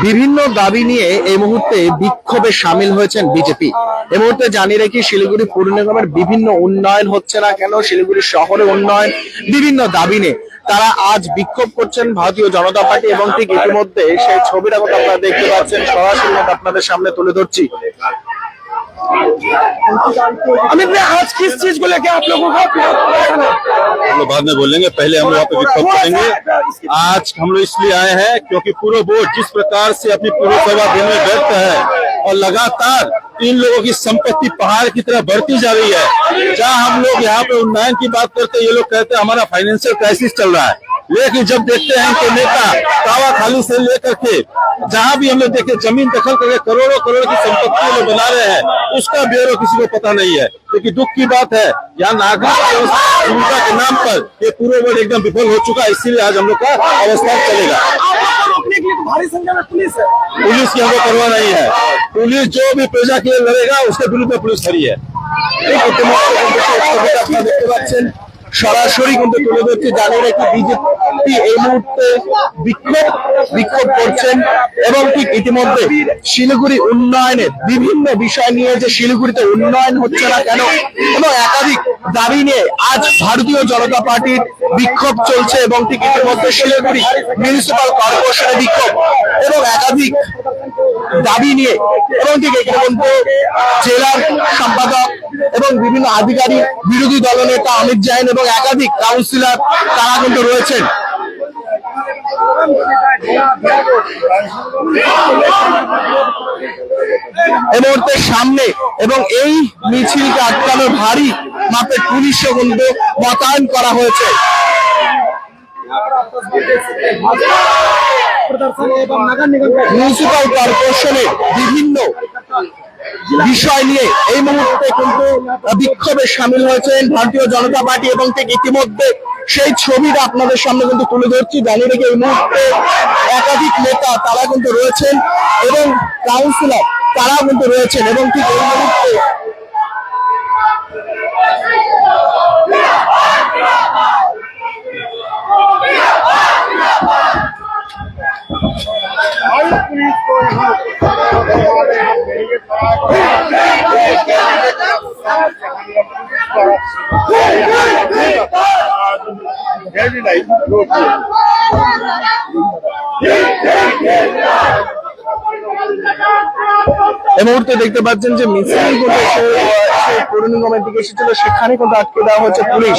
বিভিন্ন দাবি নিয়ে এই মুহূর্তে বিক্ষোভে সামিল হয়েছেন বিজেপি। এই মুহূর্তে জানিয়ে রাখি, শিলিগুড়ি পৌর নিগমের বিভিন্ন উন্নয়ন হচ্ছে না কেন? শিলিগুড়ি শহরে উন্নয়ন, বিভিন্ন দাবি নিয়ে। তারা আজ বিক্ষোভ করছেন ভারতীয় জনতা পার্টি এবং ঠিক ইতিমধ্যে সেই ছবিটা কথা আপনারা দেখতে পাচ্ছেন। সরাসরি আপনাদের সামনে তুলে ধরছি। अमित भाई आज किस चीज़ को लेके आप लोगों का हम लोग बाद में बोलेंगे पहले हम लोग यहाँ पे विक्षोभ करेंगे। आज हम लोग इसलिए आए हैं क्योंकि पूरा बोर्ड जिस प्रकार से अपनी पूरी सेवा देने में व्यस्त है और लगातार इन लोगों की संपत्ति पहाड़ की तरह बढ़ती जा रही है जहाँ हम लोग यहाँ पे उन्नयन की बात करते हैं ये लोग कहते हैं हमारा फाइनेंशियल क्राइसिस चल रहा है। लेकिन जब देखते हैं कि नेता कावा खाली से लेकर के जहाँ भी हम लोग देखे, ज़मीन दखल करके करोड़ों करोड़ की संपत्ति लोग बना रहे हैं, उसका ब्यौरा किसी को पता नहीं है। लेकिन दुख की बात है, यहाँ नागरिक के नाम पर ये पूरे वर्ड एकदम विफल हो चुका है, इसीलिए आज हम लोग का अवस्था चलेगा। पुलिस पुलिस की हमको परवाह नहीं है। पुलिस जो भी प्रजा के लिए लड़ेगा, उसके विरुद्ध पुलिस खड़ी है। সরাসরি কিন্তু তুলে ধরছে জানিয়ে রাখি, বিজেপি এই মুহূর্তে বিক্ষোভ বিক্ষোভ করছেন এবং ঠিক ইতিমধ্যে শিলিগুড়ি উন্নয়নের বিভিন্ন বিষয় নিয়ে যে শিলিগুড়িতে উন্নয়ন হচ্ছে না কেন এবং একাধিক দাবি নিয়ে আজ ভারতীয় জনতা পার্টির বিক্ষোভ চলছে এবং ঠিক ইতিমধ্যে শিলিগুড়ি মিউনিসিপাল কর্পোরেশনের বিক্ষোভ এবং একাধিক দাবি নিয়ে এবং ঠিক এখানে কিন্তু জেলার সম্পাদক এবং বিভিন্ন আধিকারিক, বিরোধী দলনেতা অমিত জাইন এবং একাধিক কাউন্সিলর তারা কিন্তু রয়েছেন। এই মুহূর্তে সামনে এবং এই মিছিলকে আটকানো ভারী মাপের পুলিশও কিন্তু মোতায়েন করা হয়েছে। মিউনিসিপাল কর্পোরেশনের বিভিন্ন বিষয় নিয়ে এই মুহূর্তে কিন্তু বিক্ষোভে সামিল হয়েছেন ভারতীয় জনতা পার্টি এবং ঠিক ইতিমধ্যে সেই ছবিটা আপনাদের সামনে কিন্তু তুলে ধরছি। জানিয়ে রেখে এই মুহূর্তে একাধিক নেতা তারা কিন্তু রয়েছেন এবং কাউন্সিলর তারা কিন্তু রয়েছেন এবং ঠিক এই মুহূর্তে এই মুহূর্তে দেখতে পাচ্ছেন যে মিছিল সেই পৌর নিগমের দিকে এসেছিল, সেখানে কিন্তু আটকে দেওয়া হচ্ছে পুলিশ।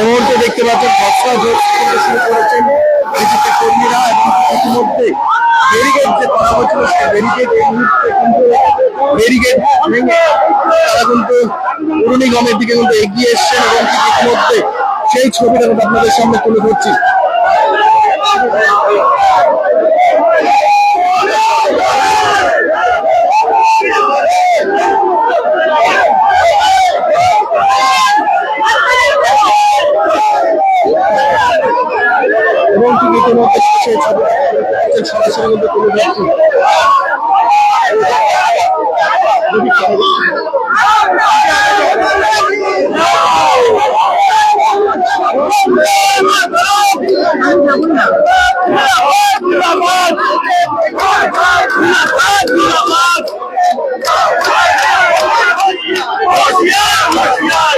এই মুহূর্তে দেখতে পাচ্ছেন বক্সা জোর করতে শুরু করেছেন বিজেপি কর্মীরা এবং ব্যারিকেড যে সেই এই মুহূর্তে কিন্তু দিকে কিন্তু এগিয়ে এসছেন এবং ইতিমধ্যে সেই ছবিটা কিন্তু আপনাদের সামনে তুলে ধরছি। এই সমস্যার মধ্যে কোনো ব্যক্তি Yeah!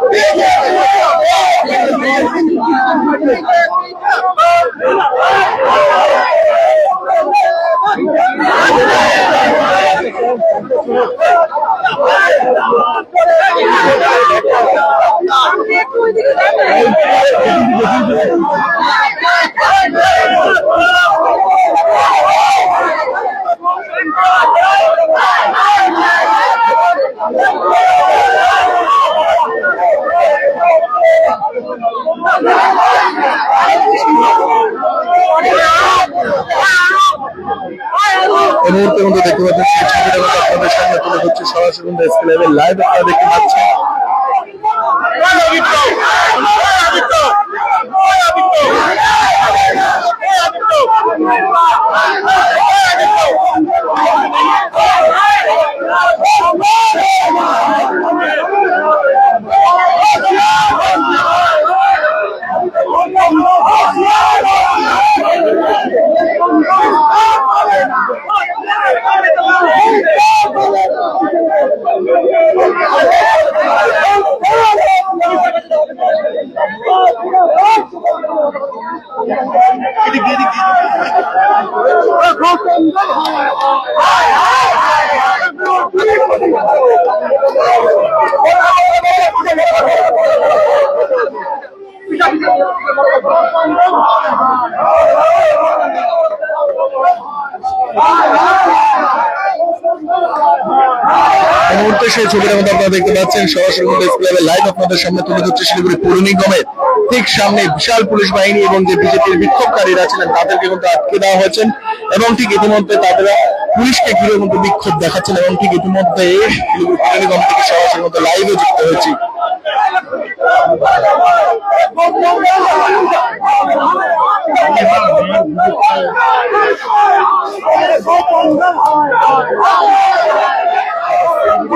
তুলে ধরছি এই মুহূর্তে কিন্তু দেখতে পাচ্ছেন ছবিটা কিন্তু আপনাদের সামনে তুলে ধরছে সরাসরি কিন্তু লাইভের লাইভ দেখতে পাচ্ছেন। All right. মুহূর্তে সেই ছবিটার মধ্যে আপনারা দেখতে পাচ্ছেন। সরাসরি এসকে লাইভ আপনাদের সামনে তুলে ধরছে শিলিগুড়ি পৌর নিগমের ঠিক সামনে বিশাল পুলিশ বাহিনী এবং যে বিজেপির বিক্ষোভকারীরা ছিলেন, তাদেরকে কিন্তু আটকে দেওয়া হয়েছে। এবং ঠিক ইতিমধ্যে তাদের পুলিশকে ঘিরে কিন্তু বিক্ষোভ দেখাচ্ছেন এবং ঠিক ইতিমধ্যে শিলিগুড়ি পৌর নিগম থেকে সরাসরি মতো লাইভে যুক্ত হয়েছি।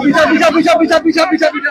পিছা পিছা পিছা পিছা পিছা পিছা পিছা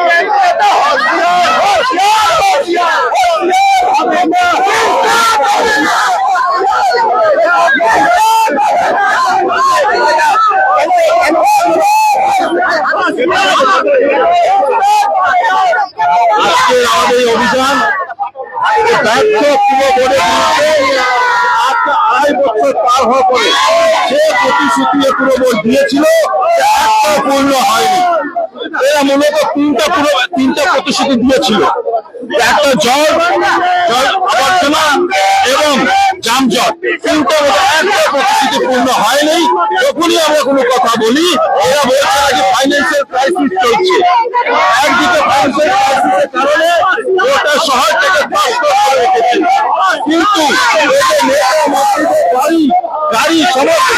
আজকের আমাদের এই অভিযান ব্যর্থ পুরো বোর্ডের বিরুদ্ধে আজকে আড়াই বছর পার হওয়ার পরে যে প্রতিশ্রুতি এ পুরো বোর্ড দিয়েছিল একটা পূর্ণ হয়নি। এরা মূলত তিনটা পুরো তিনটা প্রতিশ্রুতি দিয়েছিল। একটা জল জল আবর্জনা এবং যানজট। তিনটা একটা প্রতিশ্রুতি পূর্ণ হয়নি। যখনই আমরা কোনো কথা বলি, এরা বলছে যে ফাইন্যান্সিয়াল ক্রাইসিস চলছে। একদিকে ফাইন্যান্সিয়াল ক্রাইসিসের কারণে গোটা করে রেখেছে। কিন্তু গাড়ি গাড়ি সমস্ত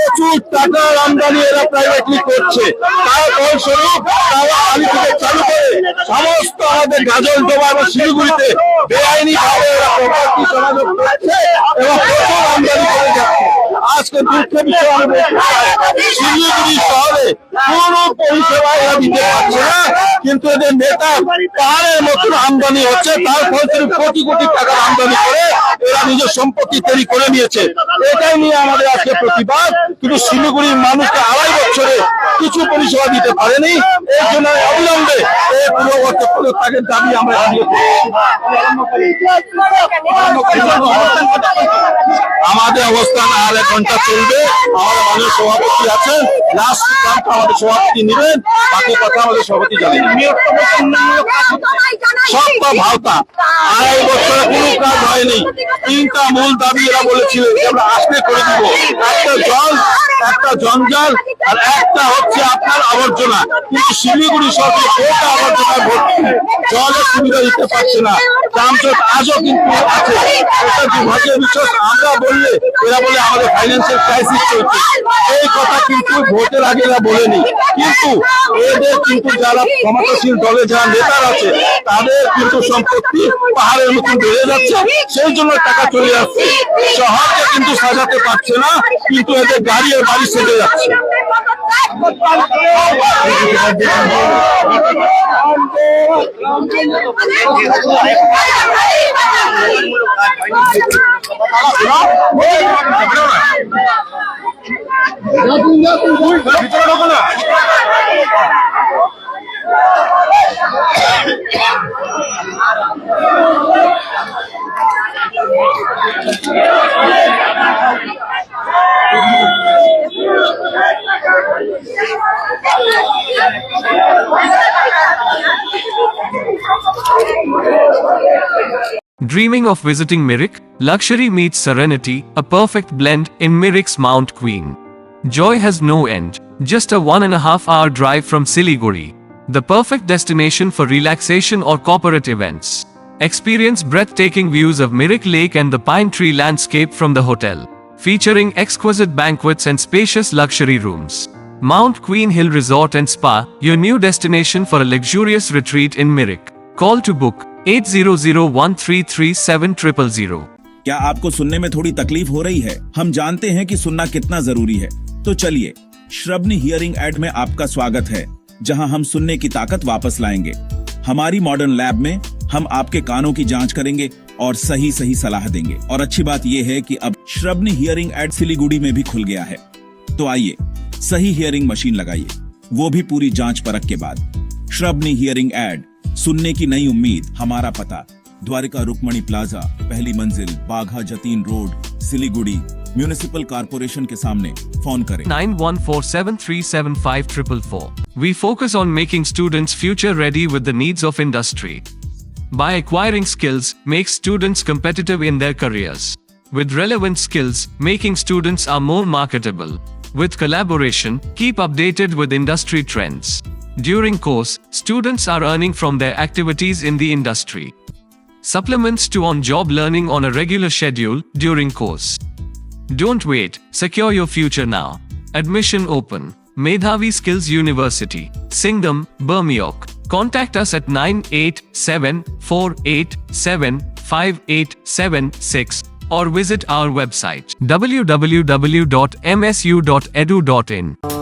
প্রচুর টাকার আমদানি এরা প্রাইভেটলি করছে। তার ফলস্বরূপ তারা আলি থেকে চালু করে সমস্ত আমাদের গাজল ডোবা এবং শিলিগুড়িতে বেআইনি ভাবে এরা প্রপার্টি সমাযোগ করছে এবং প্রচুর আমদানি করে যাচ্ছে। আজকে দুঃখের বিষয় আমি শিলিগুড়ি শহরে কোনো পরিষেবা এরা দিতে পারছে না, কিন্তু এদের নেতা পাহাড়ের মতন আমদানি হচ্ছে, তার ফলস্বরূপ কোটি কোটি টাকা আমদানি করে এরা নিজের সম্পত্তি তৈরি করে নিয়েছে। এটাই নিয়ে আমাদের আজকে প্রতিবাদ। কিন্তু শিলিগুড়ির মানুষকে আড়াই বছরে কিছু পরিষেবা দিতে পারেনি। এই জন্য অবিলম্বে দাবি আমরা আমাদের অবস্থান আর এক ঘণ্টা চলবে। আমাদের মাননীয় সভাপতি আছেন। সভাপতি কথা আমাদের সভাপতি জানেন তিনটা মূল দাবি এরা বলেছিলেন যে আমরা করে দিব। একটা জল, একটা জঞ্জাল, আর একটা হচ্ছে আপনার আবর্জনা। কিন্তু শিলিগুড়ি গোটা আবর্জনা ভর্তি। জলের সুবিধা দিতে পারছে না। আজও কিন্তু আমরা বললে, এরা বলে আমাদের ফাইন্যান্সিয়াল ক্রাইসিস চলছে। এই কথা কিন্তু ভোটের আগে বলেনি। কিন্তু এদের কিন্তু যারা ক্ষমতাশীল দলে যারা নেতার আছে, তাদের কিন্তু সম্পত্তি পাহাড়ের মতন বেড়ে যাচ্ছে। সেই জন্য টাকা চলে যাচ্ছে শহরকে কিন্তু সাজাতে পারছে না, কিন্তু এদের গাড়ি আর বাড়ি সেজে যাচ্ছে। Dreaming of visiting Mirik? Luxury meets serenity, a perfect blend in Mirik's Mount Queen. Joy has no end, just a one and a half hour drive from Siliguri. The perfect destination for relaxation or corporate events. Experience breathtaking views of Mirik Lake and the pine tree landscape from the hotel, featuring exquisite banquets and spacious luxury rooms. Mount Queen Hill Resort and Spa, your new destination for a luxurious retreat in Mirik. Call to book 8001337000. क्या आपको सुनने में थोड़ी तकलीफ हो रही है हम जानते हैं कि सुनना कितना जरूरी है तो चलिए श्रवनी हियरिंग एड में आपका स्वागत है, जहाँ हम सुनने की ताकत वापस लाएँगे। हमारी मॉडर्न लैब में हम आपके कानों की जाँच करेंगे और सही सही सलाह देंगे। और अच्छी बात यह है कि अब श्रवनी हियरिंग एड सिलीगुड़ी में भी खुल गया है। तो आइए, सही हियरिंग मशीन लगाइए, वो भी पूरी जाँच परख के बाद। श्रवनी हियरिंग एड सुनने की नई उम्मीद, हमारा पता। द्वारिका रुकमणी प्लाजा, पहली मंजिल, Bagha Jatin road, Siliguri. Municipal corporation के सामने फोन करें 9147375444. We focus on making students future ready with the needs of industry. By acquiring skills, makes students competitive in their careers. With relevant skills, making students are more marketable. With collaboration, keep updated with industry trends. During course, students are earning from their activities in the industry. Supplements to on-job learning on a regular schedule during course. Don't wait, secure your future now. Admission open. Medhavi Skills University, Singham, Burmiok. Contact us at 98748758776 or visit our website www.msu.edu.in.